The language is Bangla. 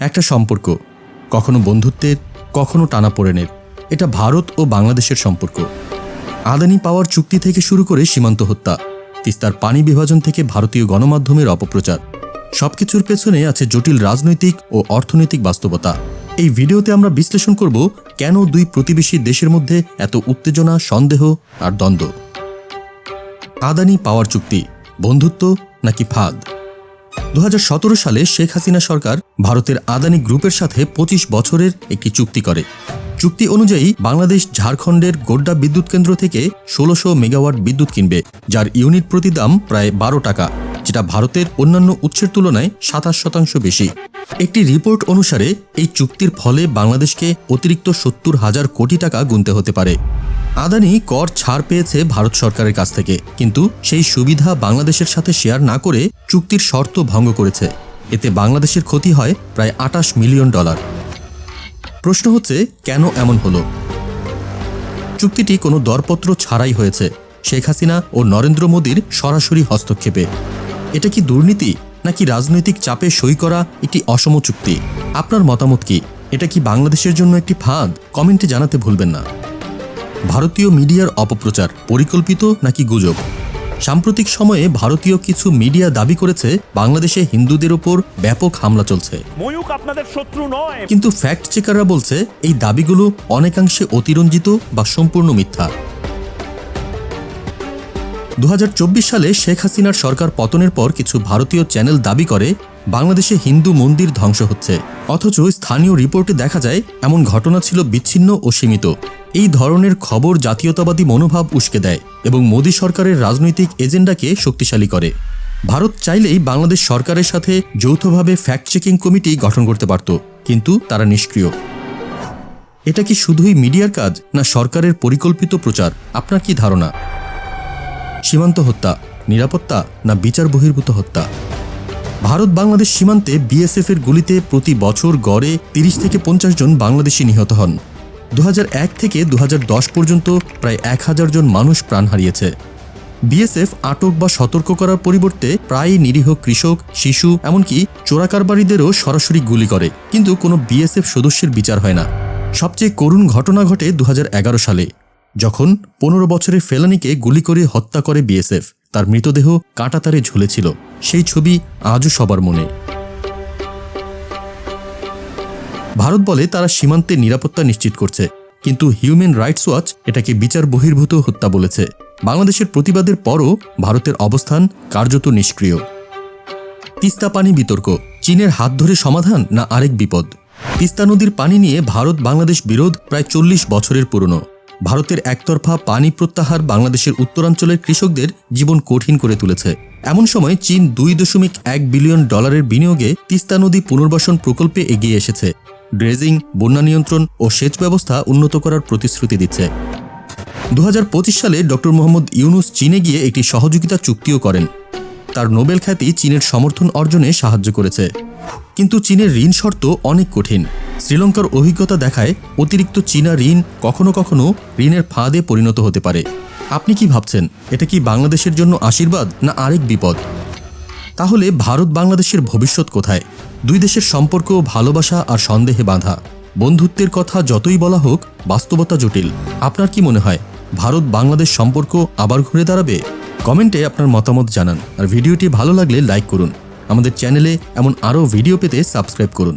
একটা সম্পর্ক, কখনো বন্ধুত্বের, কখনো টানাপোড়েনের। এটা ভারত ও বাংলাদেশের সম্পর্ক। আদানি পাওয়ার চুক্তি থেকে শুরু করে সীমান্ত হত্যা, তিস্তার পানি বিভাজন থেকে ভারতীয় গণমাধ্যমের অপপ্রচার। সবকিছুর পেছনে আছে জটিল রাজনৈতিক ও অর্থনৈতিক বাস্তবতা। এই ভিডিওতে আমরা বিশ্লেষণ করব কেন দুই প্রতিবেশী দেশের মধ্যে এত উত্তেজনা, সন্দেহ আর দ্বন্দ্ব। আদানি পাওয়ার চুক্তি, বন্ধুত্ব নাকি ফাঁদ? দু হাজার সতেরো সালে শেখ হাসিনা সরকার ভারতের আদানি গ্রুপের সাথে ২৫ বছরের একটি চুক্তি করে। চুক্তি অনুযায়ী বাংলাদেশ ঝাড়খণ্ডের গোড্ডা বিদ্যুৎ কেন্দ্র থেকে ষোলোশো মেগাওয়াট বিদ্যুৎ কিনবে, যার ইউনিট প্রতি দাম প্রায় বারো টাকা। যেটা ভারতের অন্যান্য উৎসের তুলনায় সাতাশ শতাংশ বেশি। একটি রিপোর্ট অনুসারে, এই চুক্তির ফলে বাংলাদেশকে অতিরিক্ত সত্তর হাজার কোটি টাকা গুনতে হতে পারে। আদানি কর ছাড় পেয়েছে ভারত সরকারের কাছ থেকে, কিন্তু সেই সুবিধা বাংলাদেশের সাথে শেয়ার না করে চুক্তির শর্ত ভঙ্গ করেছে। এতে বাংলাদেশের ক্ষতি হয় প্রায় আটাশ মিলিয়ন ডলার। প্রশ্ন হচ্ছে, কেন এমন হলো? চুক্তিটি কোনো দরপত্র ছাড়াই হয়েছে। শেখ হাসিনা ও নরেন্দ্র মোদীর সরাসরি হস্তক্ষেপে। এটা কি দুর্নীতি নাকি রাজনৈতিক চাপে সই করা একটি অসম চুক্তি? আপনার মতামত কি? এটা কি বাংলাদেশের জন্য একটি ফাঁদ? কমেন্টে জানাতে ভুলবেন না। ভারতীয় মিডিয়ার অপপ্রচার পরিকল্পিত নাকি গুজব? সাম্প্রতিক সময়ে ভারতীয় কিছু মিডিয়া দাবি করেছে বাংলাদেশে হিন্দুদের ওপর ব্যাপক হামলা চলছে। ময়ূক আপনাদের শত্রু নয়। কিন্তু ফ্যাক্ট চেকাররা বলছে এই দাবিগুলো অনেকাংশে অতিরঞ্জিত বা সম্পূর্ণ মিথ্যা। দু হাজার চব্বিশ সালে শেখ হাসিনার সরকার পতনের পর কিছু ভারতীয় চ্যানেল দাবি করে, বাংলাদেশে হিন্দু মন্দির ধ্বংস হচ্ছে। অথচ স্থানীয় রিপোর্টে দেখা যায়, এমন ঘটনা ছিল বিচ্ছিন্ন ও সীমিত। এই ধরনের খবর জাতীয়তাবাদী মনোভাব উস্কে দেয় এবং মোদী সরকারের রাজনৈতিক এজেন্ডাকে শক্তিশালী করে। ভারত চাইলেই বাংলাদেশ সরকারের সাথে যৌথভাবে ফ্যাক্ট চেকিং কমিটি গঠন করতে পারত, কিন্তু তারা নিষ্ক্রিয়। এটা কি শুধুই মিডিয়ার কাজ, না সরকারের পরিকল্পিত প্রচার? আপনার কি ধারণা? সীমান্ত হত্যা, নিরাপত্তা না বিচার বহির্ভূত হত্যা? ভারত বাংলাদেশ সীমান্তে বিএসএফ এর গুলিতে প্রতি বছর গড়ে তিরিশ থেকে পঞ্চাশ জন বাংলাদেশি নিহত হন। দু হাজার এক থেকে দু হাজার দশ পর্যন্ত প্রায় এক হাজার জন মানুষ প্রাণ হারিয়েছে। বিএসএফ আটক বা সতর্ক করার পরিবর্তে প্রায়ই নিরীহ কৃষক, শিশু, এমনকি চোরাকারবারীদেরও সরাসরি গুলি করে। কিন্তু কোনো বিএসএফ সদস্যের বিচার হয় না। সবচেয়ে করুণ ঘটনা ঘটে দু হাজার এগারো সালে। যখন পনেরো বছরের ফেলানিকে গুলি করে হত্যা করে বিএসএফ, তার মৃতদেহ কাঁটাতারে ঝুলেছিল। সেই ছবি আজও সবার মনে। ভারত বলে তারা সীমান্তে নিরাপত্তা নিশ্চিত করছে, কিন্তু হিউম্যান রাইটস ওয়াচ এটাকে বিচার বহির্ভূত হত্যা বলেছে। বাংলাদেশের প্রতিবাদের পরও ভারতের অবস্থান কার্যত নিষ্ক্রিয়। তিস্তা পানি বিতর্ক, চীনের হাত ধরে সমাধান না আরেক বিপদ? তিস্তা নদীর পানি নিয়ে ভারত বাংলাদেশ বিরোধ প্রায় চল্লিশ বছরের পুরনো। ভারতের একতরফা পানি প্রত্যাহার বাংলাদেশের উত্তরাঞ্চলের কৃষকদের জীবন কঠিন করে তুলেছে। এমন সময় চীন দুই দশমিক এক বিলিয়ন ডলারের বিনিয়োগে তিস্তা নদী পুনর্বাসন প্রকল্পে এগিয়ে এসেছে। ড্রেজিং, বন্যা নিয়ন্ত্রণ ও সেচ ব্যবস্থা উন্নত করার প্রতিশ্রুতি দিচ্ছে। দু হাজার পঁচিশ সালে ডক্টর মোহাম্মদ ইউনুস চীনে গিয়ে একটি সহযোগিতা চুক্তিও করেন। তার নোবেল খ্যাতি চীনের সমর্থন অর্জনে সাহায্য করেছে। কিন্তু চীনের ঋণ শর্ত অনেক কঠিন। শ্রীলঙ্কার অভিজ্ঞতা দেখায় অতিরিক্ত চীনা ঋণ কখনো কখনো ঋণের ফাঁদে পরিণত হতে পারে। আপনি কি ভাবছেন, এটা কি বাংলাদেশের জন্য আশীর্বাদ না আরেক বিপদ? তাহলে ভারত বাংলাদেশের ভবিষ্যৎ কোথায়? দুই দেশের সম্পর্ক, ভালোবাসা আর সন্দেহে বাঁধা। বন্ধুত্বের কথা যতই বলা হোক, বাস্তবতা জটিল। আপনার কি মনে হয়, ভারত বাংলাদেশ সম্পর্ক আবার ঘুরে দাঁড়াবে? কমেন্টে আপনার মতামত জানান। আর ভিডিওটি ভালো লাগলে লাইক করুন। আমাদের চ্যানেলে এমন আরও ভিডিও পেতে সাবস্ক্রাইব করুন।